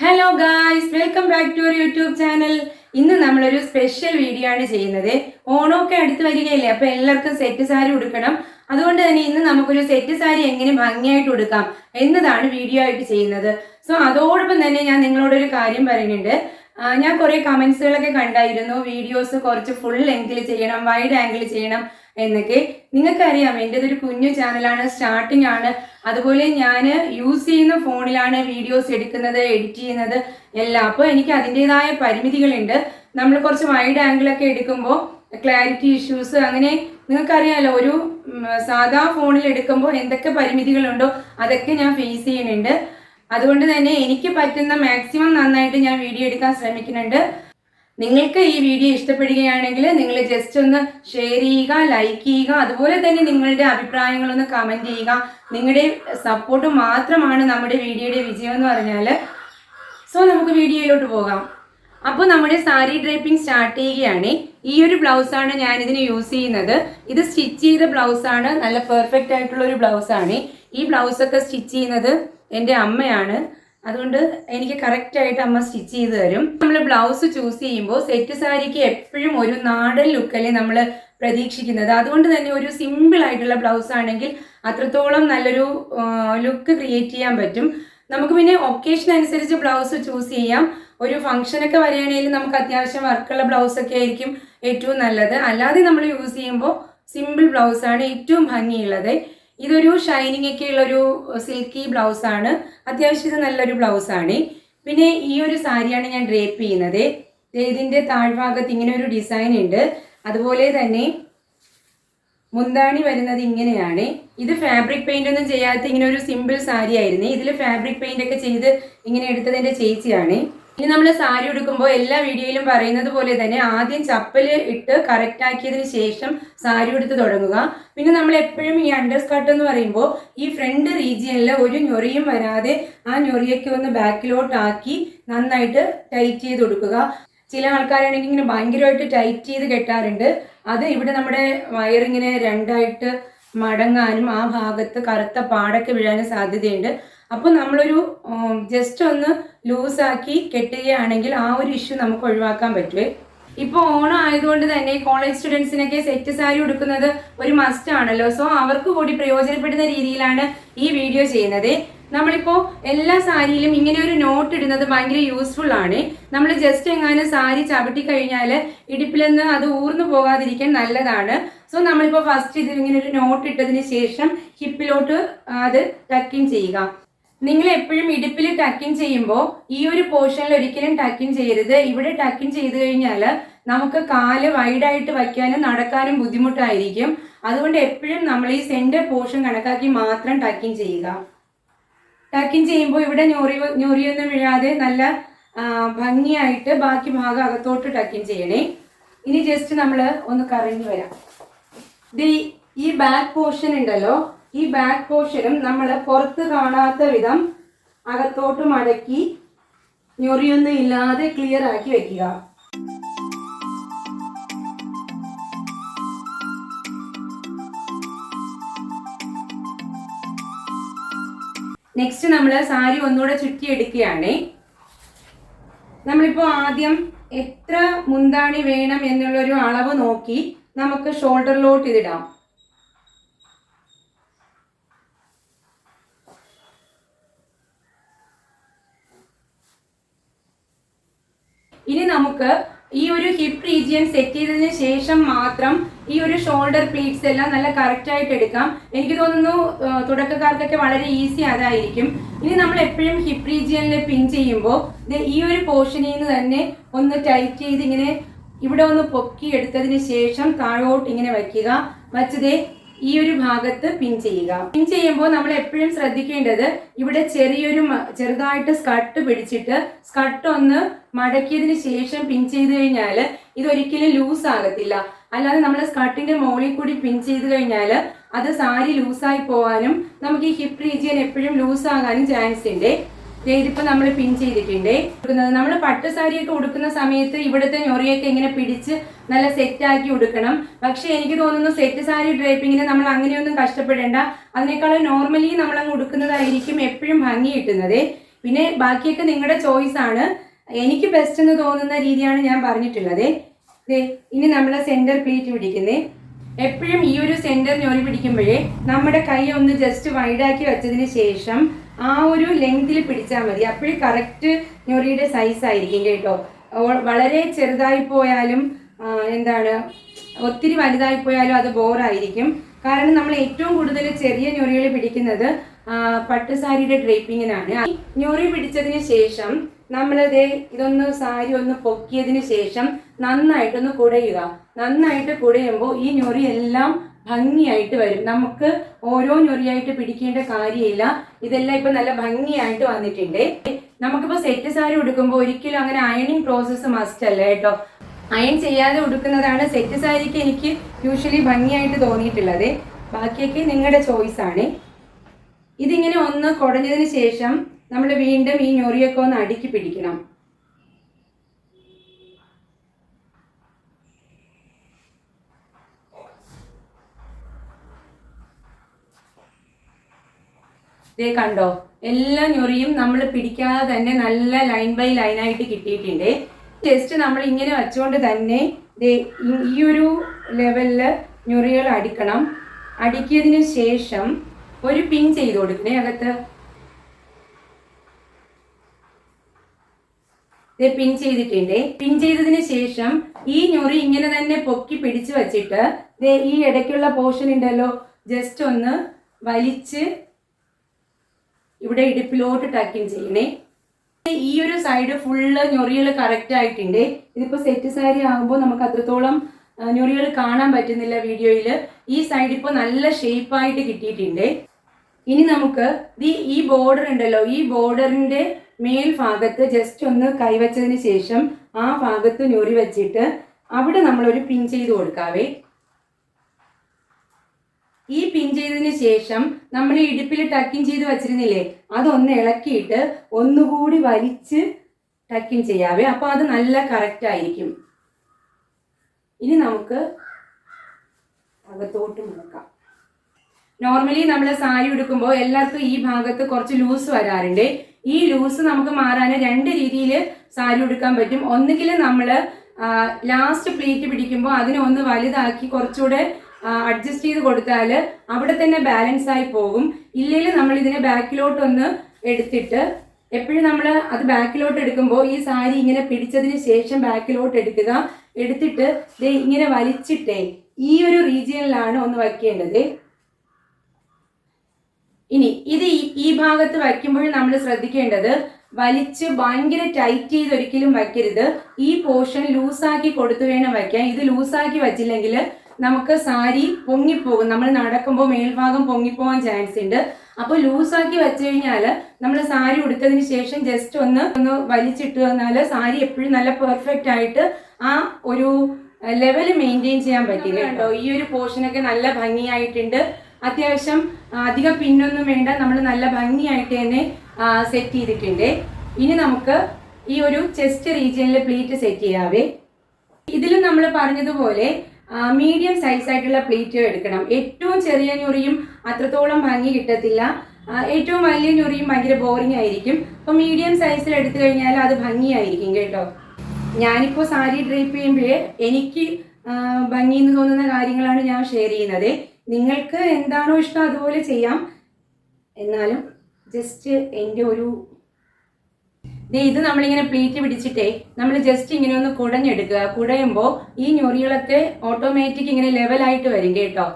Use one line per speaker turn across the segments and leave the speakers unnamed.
Hello guys welcome back to our YouTube channel ഇന്ന് നമ്മളൊരു special video ആണ് ചെയ്യുന്നത്. ഓണമൊക്കെ അടുത്ത് വരികയില്ലേ? അപ്പോൾ എല്ലാവർക്കും സെറ്റ് സാരി ഉടുക്കണം. അതുകൊണ്ട് തന്നെ ഇന്ന് നമുക്കൊരു സെറ്റ് സാരി എങ്ങനെ ഭംഗിയായിട്ട് ഉടുക്കാം എന്നതാണ് വീഡിയോ ആയിട്ട് ചെയ്യുന്നത്. സോ അതോടൊപ്പം തന്നെ ഞാൻ നിങ്ങളോടൊരു കാര്യം പറയുന്നുണ്ട്. ഞാൻ കുറേ കമന്റ്സുകളൊക്കെ കണ്ടായിരുന്നു. വീഡിയോസ് കുറച്ച് ഫുൾ ലെങ്തിൽ ചെയ്യണം വൈഡ് ആംഗിൾ ചെയ്യണം. എന്നൊക്കെ നിങ്ങൾക്കറിയാം. എന്റെ ഒരു കുഞ്ഞു ചാനലാണ് സ്റ്റാർട്ടിംഗ് ആണ്. അതുപോലെ ഞാൻ യൂസ് ചെയ്യുന്ന ഫോണിലാണ് വീഡിയോസ് എടുക്കുന്നത് എഡിറ്റ് ചെയ്യുന്നത് എല്ലാം. അപ്പോൾ എനിക്ക് അതിന്റെതായ പരിമിതികളുണ്ട്. നമ്മൾ കുറച്ച് വൈഡ് ആംഗിളൊക്കെ എടുക്കുമ്പോൾ ക്ലാരിറ്റി ഇഷ്യൂസ് അങ്ങനെ നിങ്ങൾക്കറിയാലോ ഒരു സാധാ ഫോണിൽ എടുക്കുമ്പോൾ എന്തൊക്കെ പരിമിതികളുണ്ടോ അതൊക്കെ ഞാൻ ഫേസ് ചെയ്യുന്നുണ്ട്. അതുകൊണ്ട് തന്നെ എനിക്ക് പറ്റുന്ന മാക്സിമം നന്നായിട്ട് ഞാൻ വീഡിയോ എടുക്കാൻ ശ്രമിക്കുന്നുണ്ട്. നിങ്ങൾക്ക് ഈ വീഡിയോ ഇഷ്ടപ്പെടുകയാണെങ്കിൽ നിങ്ങൾ ജസ്റ്റ് ഒന്ന് ഷെയർ ചെയ്യുക ലൈക്ക് ചെയ്യുക അതുപോലെ തന്നെ നിങ്ങളുടെ അഭിപ്രായങ്ങളൊന്ന് കമന്റ് ചെയ്യുക. നിങ്ങളുടെ സപ്പോർട്ട് മാത്രമാണ് നമ്മുടെ വീഡിയോയുടെ വിജയം എന്ന് പറഞ്ഞാൽ സോ നമുക്ക് വീഡിയോയിലോട്ട് പോകാം. അപ്പോൾ നമ്മുടെ സാരി ഡ്രൈപ്പിംഗ് സ്റ്റാർട്ട് ചെയ്യുകയാണ്. ഈ ഒരു ബ്ലൗസാണ് ഞാൻ ഇതിന് യൂസ് ചെയ്യുന്നത്. ഇത് സ്റ്റിച്ച് ചെയ്ത ബ്ലൗസാണ് നല്ല പെർഫെക്റ്റ് ആയിട്ടുള്ള ഒരു ബ്ലൗസാണ് ഈ ബ്ലൗസൊക്കെ സ്റ്റിച്ച് ചെയ്യുന്നത് എന്റെ അമ്മയാണ്. അതുകൊണ്ട് എനിക്ക് കറക്റ്റ് ആയിട്ട് അമ്മ സ്റ്റിച്ച് ചെയ്ത് തരും. നമ്മൾ ബ്ലൗസ് ചൂസ് ചെയ്യുമ്പോൾ സെറ്റ് സാരിക്ക് എപ്പോഴും ഒരു നാടൻ ലുക്കല്ലേ നമ്മൾ പ്രതീക്ഷിക്കുന്നത്. അതുകൊണ്ട് തന്നെ ഒരു സിമ്പിൾ ആയിട്ടുള്ള ബ്ലൗസ് ആണെങ്കിൽ അത്രത്തോളം നല്ലൊരു ലുക്ക് ക്രിയേറ്റ് ചെയ്യാൻ പറ്റും. നമുക്ക് പിന്നെ ഒക്കേഷൻ അനുസരിച്ച് ബ്ലൗസ് ചൂസ് ചെയ്യാം. ഒരു ഫംഗ്ഷനൊക്കെ വരികയാണെങ്കിൽ നമുക്ക് അത്യാവശ്യം വർക്കുള്ള ബ്ലൗസ് ഒക്കെ ആയിരിക്കും ഏറ്റവും നല്ലത്. അല്ലാതെ നമ്മൾ യൂസ് ചെയ്യുമ്പോൾ സിമ്പിൾ ബ്ലൗസ് ആണ് ഏറ്റവും ഭംഗിയുള്ളത്. ഇതൊരു ഷൈനിങ് ഒക്കെ ഒരു സിൽക്കി ബ്ലൗസ് ആണ്. അത്യാവശ്യം നല്ലൊരു ബ്ലൗസ് ആണ്. പിന്നെ ഈ ഒരു സാരിയാണ് ഞാൻ ഡ്രേപ്പ് ചെയ്യുന്നത്. ഇതിന്റെ താഴ്ഭാഗത്ത് ഇങ്ങനെ ഒരു ഡിസൈൻ ഉണ്ട്. അതുപോലെ തന്നെ മുന്താണി വരുന്നത് ഇങ്ങനെയാണ്. ഇത് ഫാബ്രിക് പെയിന്റ് ഒന്നും ചെയ്യാത്ത ഇങ്ങനെ ഒരു സിമ്പിൾ സാരി ആയിരുന്നു ഇതിൽ ഫാബ്രിക് പെയിന്റ് ഒക്കെ ചെയ്ത് ഇങ്ങനെ എടുത്തതിന്റെ ചേച്ചിയാണ്. ഇനി നമ്മൾ സാരി ഉടുക്കുമ്പോൾ എല്ലാ വീഡിയോയിലും പറയുന്നത് പോലെ തന്നെ ആദ്യം ചപ്പൽ ഇട്ട് കറക്റ്റ് ആക്കിയതിന് ശേഷം സാരി ഉടുത്ത് തുടങ്ങുക. പിന്നെ നമ്മൾ എപ്പോഴും ഈ അണ്ടർ സ്കർട്ട് എന്ന് പറയുമ്പോൾ ഈ ഫ്രണ്ട് റീജിയനിൽ ഒരു ഞൊറിയും വരാതെ ആ ഞൊറിയൊക്കെ ഒന്ന് ബാക്കിലോട്ടാക്കി നന്നായിട്ട് ടൈറ്റ് ചെയ്ത് കൊടുക്കുക ചില ആൾക്കാരാണെങ്കിൽ ഇങ്ങനെ ഭയങ്കരമായിട്ട് ടൈറ്റ് ചെയ്ത് കെട്ടാറുണ്ട്. അത് ഇവിടെ നമ്മുടെ വയറിങ്ങനെ രണ്ടായിട്ട് മടങ്ങാനും ആ ഭാഗത്ത് കറുത്ത പാടൊക്കെ വീഴാനും സാധ്യതയുണ്ട്. അപ്പോൾ നമ്മളൊരു ജസ്റ്റ് ഒന്ന് ലൂസാക്കി കെട്ടുകയാണെങ്കിൽ ആ ഒരു ഇഷ്യൂ നമുക്ക് ഒഴിവാക്കാൻ പറ്റുമേ ഇപ്പോൾ ഓണം ആയതുകൊണ്ട് തന്നെ കോളേജ് സ്റ്റുഡൻസിനൊക്കെ സെറ്റ് സാരി ഉടുക്കുന്നത് ഒരു മസ്റ്റ് ആണല്ലോ. സോ അവർക്ക് കൂടി പ്രയോജനപ്പെടുന്ന രീതിയിലാണ് ഈ വീഡിയോ ചെയ്യുന്നത്. നമ്മളിപ്പോൾ എല്ലാ സാരിയിലും ഇങ്ങനെ ഒരു നോട്ട് ഇടുന്നത് ഭയങ്കര യൂസ്ഫുൾ ആണ്. നമ്മൾ ജസ്റ്റ് എങ്ങാനും സാരി ചവിട്ടി കഴിഞ്ഞാൽ ഇടുപ്പിൽ അത് ഊർന്നു പോകാതിരിക്കാൻ നല്ലതാണ്. സോ നമ്മളിപ്പോൾ ഫസ്റ്റ് ഇതിൽ ഇങ്ങനെ ഒരു നോട്ട് ഇട്ടതിന് ശേഷം ഹിപ്പിലോട്ട് അത് ടക്കിങ് ചെയ്യുക. നിങ്ങൾ എപ്പോഴും ഇടുപ്പിൽ ടക്കിങ് ചെയ്യുമ്പോൾ ഈ ഒരു പോർഷനിൽ ഒരിക്കലും ടക്കിങ് ചെയ്യരുത്. ഇവിടെ ടക്കിങ് ചെയ്ത് കഴിഞ്ഞാൽ നമുക്ക് കാൽ വൈഡായിട്ട് വയ്ക്കാനും നടക്കാനും ബുദ്ധിമുട്ടായിരിക്കും. അതുകൊണ്ട് എപ്പോഴും നമ്മൾ ഈ സെന്റർ പോർഷൻ കണക്കാക്കി മാത്രം ടക്കിങ് ചെയ്യുക. ടക്കിങ് ചെയ്യുമ്പോൾ ഇവിടെ ഞൊറി ഞൊറിയൊന്നും വീഴാതെ നല്ല ഭംഗിയായിട്ട് ബാക്കി ഭാഗം അകത്തോട്ട് ടക്കിങ് ചെയ്യണേ. ഇനി ജസ്റ്റ് നമ്മൾ ഒന്ന് കറങ്ങി വരാം. ഈ ബാക്ക് പോർഷൻ ഉണ്ടല്ലോ. ഈ ബാക്ക് പോർഷനും നമ്മൾ പുറത്ത് കാണാത്ത വിധം അകത്തോട്ട് മടക്കി ഞൊറിയൊന്നും ഇല്ലാതെ ക്ലിയർ ആക്കി വെക്കുക. നെക്സ്റ്റ് നമ്മൾ സാരി ഒന്നുകൂടെ ചുറ്റിയെടുക്കുകയാണേ. നമ്മളിപ്പോൾ ആദ്യം എത്ര മുന്താണി വേണം എന്നുള്ളൊരു അളവ് നോക്കി നമുക്ക് ഷോൾഡറിലോട്ട് ഇതിടാം. ഇനി നമുക്ക് ഈ ഒരു ഹിപ്പ് റീജിയൻ സെറ്റ് ചെയ്തതിന് ശേഷം മാത്രം ഈ ഒരു ഷോൾഡർ പ്ലീറ്റ്സ് എല്ലാം നല്ല കറക്റ്റ് ആയിട്ട് എടുക്കാം. എനിക്ക് തോന്നുന്നു തുടക്കക്കാർക്കൊക്കെ വളരെ ഈസി അതായിരിക്കും. ഇനി നമ്മൾ എപ്പോഴും ഹിപ്പ് റീജിയനിൽ പിൻ ചെയ്യുമ്പോൾ ഈ ഒരു പോർഷനിൽ നിന്ന് തന്നെ ഒന്ന് ടൈറ്റ് ചെയ്ത് ഇങ്ങനെ ഇവിടെ ഒന്ന് പൊക്കി എടുത്തതിന് ശേഷം താഴോട്ട് ഇങ്ങനെ വയ്ക്കുക. വച്ചതേ ഈ ഒരു ഭാഗത്ത് പിൻ ചെയ്യുക. പിൻ ചെയ്യുമ്പോൾ നമ്മൾ എപ്പോഴും ശ്രദ്ധിക്കേണ്ടത് ഇവിടെ ചെറിയൊരു ചെറുതായിട്ട് സ്കട്ട് പിടിച്ചിട്ട് സ്കട്ട് ഒന്ന് മടക്കിയതിന് ശേഷം പിൻ ചെയ്ത് കഴിഞ്ഞാൽ ഇതൊരിക്കലും ലൂസ് ആകത്തില്ല. അല്ലാതെ നമ്മൾ സ്കട്ടിന്റെ മുകളിൽ കൂടി പിൻ ചെയ്ത് കഴിഞ്ഞാൽ അത് സാരി ലൂസായി പോകാനും നമുക്ക് ഈ ഹിപ്പ് റീജിയൻ എപ്പോഴും ലൂസ് ആകാനും ചാൻസ് ഉണ്ട് ഇതിപ്പോ നമ്മൾ പിൻ ചെയ്തിട്ടുണ്ട്. നമ്മൾ പട്ട് സാരിയൊക്കെ ഉടുക്കുന്ന സമയത്ത് ഇവിടുത്തെ ഞൊറിയൊക്കെ ഇങ്ങനെ പിടിച്ച് നല്ല സെറ്റ് ആക്കി ഉടുക്കണം. പക്ഷെ എനിക്ക് തോന്നുന്നു സെറ്റ് സാരി ഡ്രൈപ്പിങ്ങിന് നമ്മൾ അങ്ങനെയൊന്നും കഷ്ടപ്പെടേണ്ട. അതിനേക്കാളും നോർമലി നമ്മൾ അങ്ങ് ഉടുക്കുന്നതായിരിക്കും എപ്പോഴും ഭംഗി കിട്ടുന്നത്. പിന്നെ ബാക്കിയൊക്കെ നിങ്ങളുടെ ചോയ്സ് ആണ്. എനിക്ക് ബെസ്റ്റ് എന്ന് തോന്നുന്ന രീതിയാണ് ഞാൻ പറഞ്ഞിട്ടുള്ളത്. ഇനി നമ്മൾ സെന്റർ പ്ലീറ്റ് പിടിക്കുന്നേ. എപ്പോഴും ഈ ഒരു സെന്റർ ഞൊറി പിടിക്കുമ്പോഴേ നമ്മുടെ കൈ ഒന്ന് ജസ്റ്റ് വൈഡാക്കി വെച്ചതിന് ശേഷം ആ ഒരു ലെങ്തിൽ പിടിച്ചാൽ മതി. അപ്പോഴും കറക്റ്റ് ഞൊറിയുടെ സൈസ് ആയിരിക്കും കേട്ടോ. വളരെ ചെറുതായി പോയാലും എന്താണ് ഒത്തിരി വലുതായി പോയാലും അത് ബോറായിരിക്കും കാരണം നമ്മൾ ഏറ്റവും കൂടുതൽ ചെറിയ ഞൊറികൾ പിടിക്കുന്നത് പട്ടുസാരിയുടെ ഡ്രേപ്പിങ്ങിനാണ് ഞൊറി പിടിച്ചതിന് ശേഷം നമ്മളിത് ഇതൊന്ന് സാരി ഒന്ന് പൊക്കിയതിന് ശേഷം നന്നായിട്ടൊന്ന് കുടയുക. നന്നായിട്ട് കുടയുമ്പോൾ ഈ ഞൊറി എല്ലാം ഭംഗിയായിട്ട് വരും. നമുക്ക് ഓരോ ഞൊറിയായിട്ട് പിടിക്കേണ്ട കാര്യമില്ല. ഇതെല്ലാം ഇപ്പൊ നല്ല ഭംഗിയായിട്ട് വന്നിട്ടുണ്ട്. നമുക്കിപ്പോ സെറ്റ് സാരി ഉടുക്കുമ്പോൾ ഒരിക്കലും അങ്ങനെ അയണിങ് പ്രോസസ്സ് മസ്റ്റ് അല്ല കേട്ടോ. അയൺ ചെയ്യാതെ ഉടുക്കുന്നതാണ് സെറ്റ് സാരിക്ക് എനിക്ക് യൂഷ്വലി ഭംഗിയായിട്ട് തോന്നിയിട്ടുള്ളത്. ബാക്കിയൊക്കെ നിങ്ങളുടെ ചോയ്സ് ആണ്. ഇതിങ്ങനെ ഒന്ന് കുടഞ്ഞതിന് ശേഷം നമ്മൾ വീണ്ടും ഈ ഞൊറിയൊക്കെ ഒന്ന് അടുക്കി പിടിക്കണം. ദേ കണ്ടോ എല്ലാ ഞൊറിയും നമ്മൾ പിടിക്കാതെ തന്നെ നല്ല ലൈൻ ബൈ ലൈൻ ആയിട്ട് കിട്ടിയിട്ടുണ്ട്. ജസ്റ്റ് നമ്മൾ ഇങ്ങനെ വെച്ചുകൊണ്ട് തന്നെ ഈ- ഒരു ലെവലിൽ ഞൊറികൾ അടിക്കണം. അടിക്കിയതിന് ശേഷം ഒരു പിൻ ചെയ്ത് കൊടുക്കണേ. അകത്ത് പിൻ ചെയ്തിട്ടുണ്ട്. പിൻ ചെയ്തതിന് ശേഷം ഈ ഞൊറി ഇങ്ങനെ തന്നെ പൊക്കി പിടിച്ചു വച്ചിട്ട് ഈ ഇടയ്ക്കുള്ള പോർഷൻ ഉണ്ടല്ലോ ജസ്റ്റ് ഒന്ന് വലിച്ച് ഇവിടെ ഇടുപ്പിലോട്ട് ടക്കിൻ ചെയ്യണേ. ഈ ഒരു സൈഡ് ഫുള്ള് ഞൊറികൾ കറക്റ്റ് ആയിട്ടുണ്ട്. ഇതിപ്പോ സെറ്റ് സാരി ആകുമ്പോൾ നമുക്ക് അത്രത്തോളം ഞൊറികൾ കാണാൻ പറ്റുന്നില്ല വീഡിയോയിൽ ഈ സൈഡ് ഇപ്പോൾ നല്ല ഷേപ്പായിട്ട് കിട്ടിയിട്ടുണ്ട്. ഇനി നമുക്ക് ഈ ബോർഡർ ഉണ്ടല്ലോ ഈ ബോർഡറിന്റെ മേൽ ഭാഗത്ത് ജസ്റ്റ് ഒന്ന് കൈവച്ചതിന് ശേഷം ആ ഭാഗത്ത് ഞൊറി വെച്ചിട്ട് അവിടെ നമ്മളൊരു പിൻ ചെയ്ത് കൊടുക്കാവേ. ഈ പിൻ ചെയ്തതിന് ശേഷം നമ്മൾ ഇടുപ്പിൽ ടക്കിൻ ചെയ്ത് വെച്ചിരുന്നില്ലേ അതൊന്ന് ഇളക്കിയിട്ട് ഒന്നുകൂടി വലിച്ച് ടക്കിൻ ചെയ്യാവേ. അപ്പോൾ അത് നല്ല കറക്റ്റ് ആയിരിക്കും. ഇനി നമുക്ക് അകത്തോട്ട് മുടക്കാം നോർമലി നമ്മൾ സാരി ഉടുക്കുമ്പോൾ എല്ലാവർക്കും ഈ ഭാഗത്ത് കുറച്ച് ലൂസ് വരാറുണ്ട്. ഈ ലൂസ് നമുക്ക് മാറാൻ രണ്ട് രീതിയിൽ സാരി ഉടുക്കാൻ പറ്റും. ഒന്നുകിൽ നമ്മൾ ലാസ്റ്റ് പ്ലേറ്റ് പിടിക്കുമ്പോൾ അതിനെ ഒന്ന് വലുതാക്കി കുറച്ചുകൂടെ അഡ്ജസ്റ്റ് ചെയ്ത് കൊടുത്താൽ അവിടെ തന്നെ ബാലൻസ് ആയി പോകും. ഇല്ലെങ്കിൽ നമ്മൾ ഇതിനെ ബാക്കിലോട്ടൊന്ന് എടുത്തിട്ട് എപ്പോഴും നമ്മൾ അത് ബാക്കിലോട്ട് എടുക്കുമ്പോൾ ഈ സാരി ഇങ്ങനെ പിടിച്ചതിന് ശേഷം ബാക്കിലോട്ട് എടുക്കുക. എടുത്തിട്ട് ദേ ഇങ്ങനെ വലിച്ചിട്ടേ ഈ ഒരു റീജിയനിലാണ് ഒന്ന് വയ്ക്കേണ്ടത്. ഇനി ഇത് ഈ- ഭാഗത്ത് വയ്ക്കുമ്പോഴും നമ്മൾ ശ്രദ്ധിക്കേണ്ടത് വലിച്ച് ഭയങ്കര ടൈറ്റ് ചെയ്ത് ഒരിക്കലും വയ്ക്കരുത്. ഈ പോർഷൻ ലൂസാക്കി കൊടുത്തു വേണം വയ്ക്കാൻ. ഇത് ലൂസാക്കി വച്ചില്ലെങ്കിൽ നമുക്ക് സാരി പൊങ്ങിപ്പോകും. നമ്മൾ നടക്കുമ്പോൾ മേൽഭാഗം പൊങ്ങിപ്പോകാൻ ചാൻസ് ഉണ്ട്. അപ്പോൾ ലൂസാക്കി വെച്ച് കഴിഞ്ഞാൽ നമ്മൾ സാരി ഉടുത്തതിന് ശേഷം ജസ്റ്റ് ഒന്ന് ഒന്ന് വലിച്ചിട്ട് വന്നാൽ സാരി എപ്പോഴും നല്ല പെർഫെക്റ്റ് ആയിട്ട് ആ ഒരു ലെവൽ മെയിന്റെയിൻ ചെയ്യാൻ പറ്റില്ല കേട്ടോ. ഈ ഒരു പോർഷനൊക്കെ നല്ല ഭംഗിയായിട്ടുണ്ട്. അത്യാവശ്യം അധികം പിന്നൊന്നും വേണ്ട. നമ്മൾ നല്ല ഭംഗിയായിട്ട് തന്നെ സെറ്റ് ചെയ്തിട്ടുണ്ട്. ഇനി നമുക്ക് ഈ ഒരു ചെസ്റ്റ് റീജിയനിൽ പ്ലീറ്റ് സെറ്റ് ചെയ്യാവേ. ഇതിലും നമ്മൾ പറഞ്ഞതുപോലെ മീഡിയം സൈസായിട്ടുള്ള ആയിട്ടുള്ള പ്ലേറ്റ് എടുക്കണം. ഏറ്റവും ചെറിയ ഞൊറിയും അത്രത്തോളം ഭംഗി കിട്ടത്തില്ല. ഏറ്റവും വലിയ ഞൊറിയും ഭയങ്കര ബോറിംഗ് ആയിരിക്കും. അപ്പോൾ മീഡിയം സൈസിൽ എടുത്തു കഴിഞ്ഞാൽ അത് ഭംഗിയായിരിക്കും കേട്ടോ. ഞാനിപ്പോൾ സാരി ഡ്രേപ്പ് ചെയ്യുമ്പോഴേ എനിക്ക് ഭംഗി എന്ന് തോന്നുന്ന കാര്യങ്ങളാണ് ഞാൻ ഷെയർ ചെയ്യുന്നത്. നിങ്ങൾക്ക് എന്താണോ ഇഷ്ടം അതുപോലെ ചെയ്യാം. എന്നാലും ജസ്റ്റ് എന്റെ ഒരു ദേ ഇത് നമ്മളിങ്ങനെ പ്ലീറ്റ് പിടിച്ചിട്ടേ നമ്മൾ ജസ്റ്റ് ഇങ്ങനെ ഒന്ന് കുടഞ്ഞെടുക്കുക. കുടയുമ്പോൾ ഈ ഞൊറികളൊക്കെ ഓട്ടോമാറ്റിക് ഇങ്ങനെ ലെവലായിട്ട് വരും കേട്ടോ.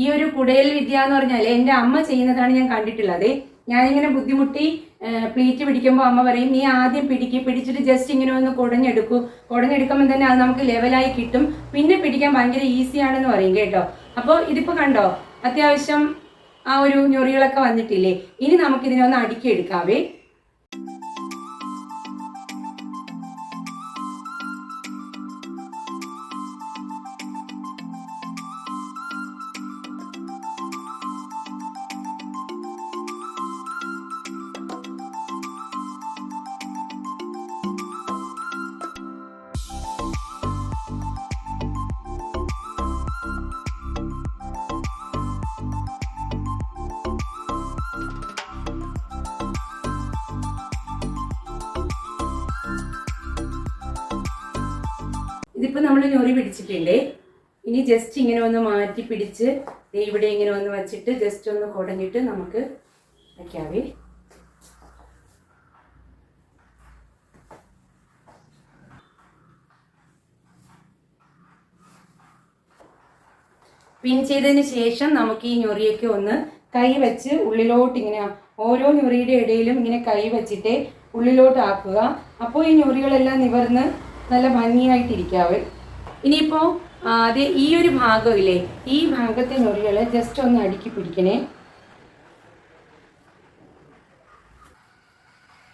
ഈ ഒരു കുടയൽ വിദ്യ എന്ന് പറഞ്ഞാൽ എന്റെ അമ്മ ചെയ്യുന്നതാണ് ഞാൻ കണ്ടിട്ടുള്ളത്. ഞാനിങ്ങനെ ബുദ്ധിമുട്ടി പ്ലീറ്റ് പിടിക്കുമ്പോൾ അമ്മ പറയും നീ ആദ്യം പിടിക്ക്. പിടിച്ചിട്ട് ജസ്റ്റ് ഇങ്ങനെ ഒന്ന് കുടഞ്ഞെടുക്കൂ. കുടഞ്ഞെടുക്കുമ്പോൾ തന്നെ അത് നമുക്ക് ലെവലായി കിട്ടും. പിന്നെ പിടിക്കാൻ ഭയങ്കര ഈസിയാണെന്ന് പറയും കേട്ടോ. അപ്പോൾ ഇതിപ്പോൾ കണ്ടോ? അത്യാവശ്യം ആ ഒരു ഞൊറികളൊക്കെ വന്നിട്ടില്ലേ? ഇനി നമുക്കിതിനെ ഒന്ന് ഇതിപ്പോൾ നമ്മൾ ഞൊറി പിടിച്ചിട്ടുണ്ട്. ഇനി ജസ്റ്റ് ഇങ്ങനെ ഒന്ന് മാറ്റി പിടിച്ച് ഇവിടെ ഇങ്ങനെ ഒന്ന് വച്ചിട്ട് ജസ്റ്റ് ഒന്ന് കുടഞ്ഞിട്ട് നമുക്ക് വയ്ക്കാവേ പിൻ ചെയ്തതിന് ശേഷം നമുക്ക് ഈ ഞൊറിയൊക്കെ ഒന്ന് കൈ വെച്ച് ഉള്ളിലോട്ട് ഇങ്ങനെ ഓരോ ഞൊറിയുടെ ഇടയിലും ഇങ്ങനെ കൈ വെച്ചിട്ട് ഉള്ളിലോട്ട് ആക്കുക. അപ്പോൾ ഈ ഞൊറികളെല്ലാം നിവർന്ന് നല്ല ഭംഗിയായിട്ടിരിക്കാവ്. ഇനിയിപ്പോൾ അത് ഈ ഒരു ഭാഗമില്ലേ ഈ ഭാഗത്തെ ഞൊറികൾ ജസ്റ്റ് ഒന്ന് അടുക്കി പിടിക്കണേ.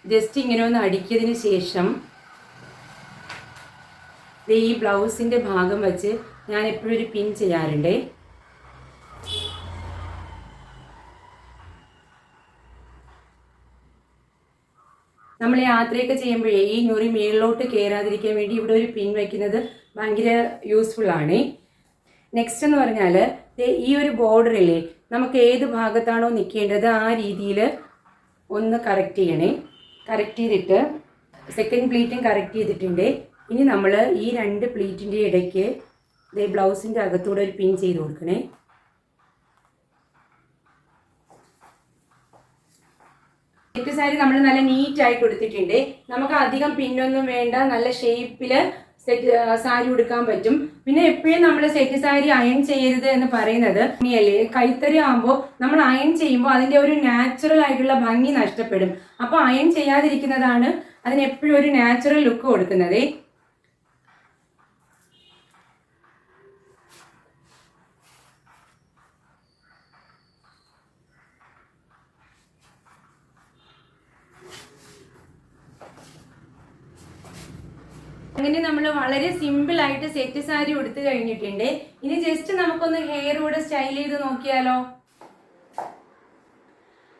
ജസ്റ്റ് ഇങ്ങനെ ഒന്ന് അടുക്കിയതിന് ശേഷം ഈ ബ്ലൗസിന്റെ ഭാഗം വെച്ച് ഞാൻ എപ്പോഴും ഒരു പിൻ ചെയ്യാറുണ്ടേ. നമ്മൾ യാത്രയൊക്കെ ചെയ്യുമ്പോഴേ ഈ ഞൊറി മേളിലോട്ട് കയറാതിരിക്കാൻ വേണ്ടി ഇവിടെ ഒരു പിൻ വയ്ക്കുന്നത് ഭയങ്കര യൂസ്ഫുൾ ആണ്. നെക്സ്റ്റ് എന്ന് പറഞ്ഞാൽ ഈ ഒരു ബോർഡറില്ലേ നമുക്ക് ഏത് ഭാഗത്താണോ നിൽക്കേണ്ടത് ആ രീതിയിൽ ഒന്ന് കറക്റ്റ് ചെയ്യണേ. കറക്റ്റ് ചെയ്തിട്ട് സെക്കൻഡ് പ്ലീറ്റും കറക്റ്റ് ചെയ്തിട്ടുണ്ട്. ഇനി നമ്മൾ ഈ രണ്ട് പ്ലീറ്റിന്റെ ഇടയ്ക്ക് ബ്ലൗസിന്റെ അകത്തൂടെ ഒരു പിൻ ചെയ്ത് കൊടുക്കണേ. സെറ്റ് സാരി നമ്മൾ നല്ല നീറ്റ് ആയി കൊടുത്തിട്ടുണ്ട്. നമുക്ക് അധികം പിന്നൊന്നും വേണ്ട നല്ല ഷേപ്പിൽ സെറ്റ് സാരി ഉടുക്കാൻ പറ്റും. പിന്നെ എപ്പോഴും നമ്മൾ സെറ്റ് സാരി അയൺ ചെയ്യരുത് എന്ന് പറയുന്നത് ഇനിയല്ലേ? കൈത്തറി ആകുമ്പോൾ നമ്മൾ അയൺ ചെയ്യുമ്പോൾ അതിന്റെ ഒരു നാച്ചുറൽ ആയിട്ടുള്ള ഭംഗി നഷ്ടപ്പെടും. അപ്പോൾ അയൺ ചെയ്യാതിരിക്കുന്നതാണ് അതിന് എപ്പോഴും ഒരു നാച്ചുറൽ ലുക്ക് കൊടുക്കുന്നത്. അങ്ങനെ നമ്മൾ വളരെ സിമ്പിൾ ആയിട്ട് സെറ്റ് സാരി ഉടുത്തു കഴിഞ്ഞിട്ടുണ്ട്. ഇനി ജസ്റ്റ് നമുക്കൊന്ന് ഹെയർ കൂടെ സ്റ്റൈൽ ചെയ്ത് നോക്കിയാലോ?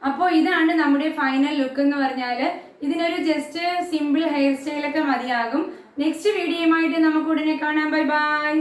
അപ്പോൾ ഇതാണ് നമ്മുടെ ഫൈനൽ ലുക്ക് എന്ന് പറഞ്ഞാൽ ഇതിനൊരു ജസ്റ്റ് സിമ്പിൾ ഹെയർ സ്റ്റൈലൊക്കെ മതിയാകും. നെക്സ്റ്റ് വീഡിയോയുമായിട്ട് നമുക്ക് ഉടനെ കാണാം. Bye bye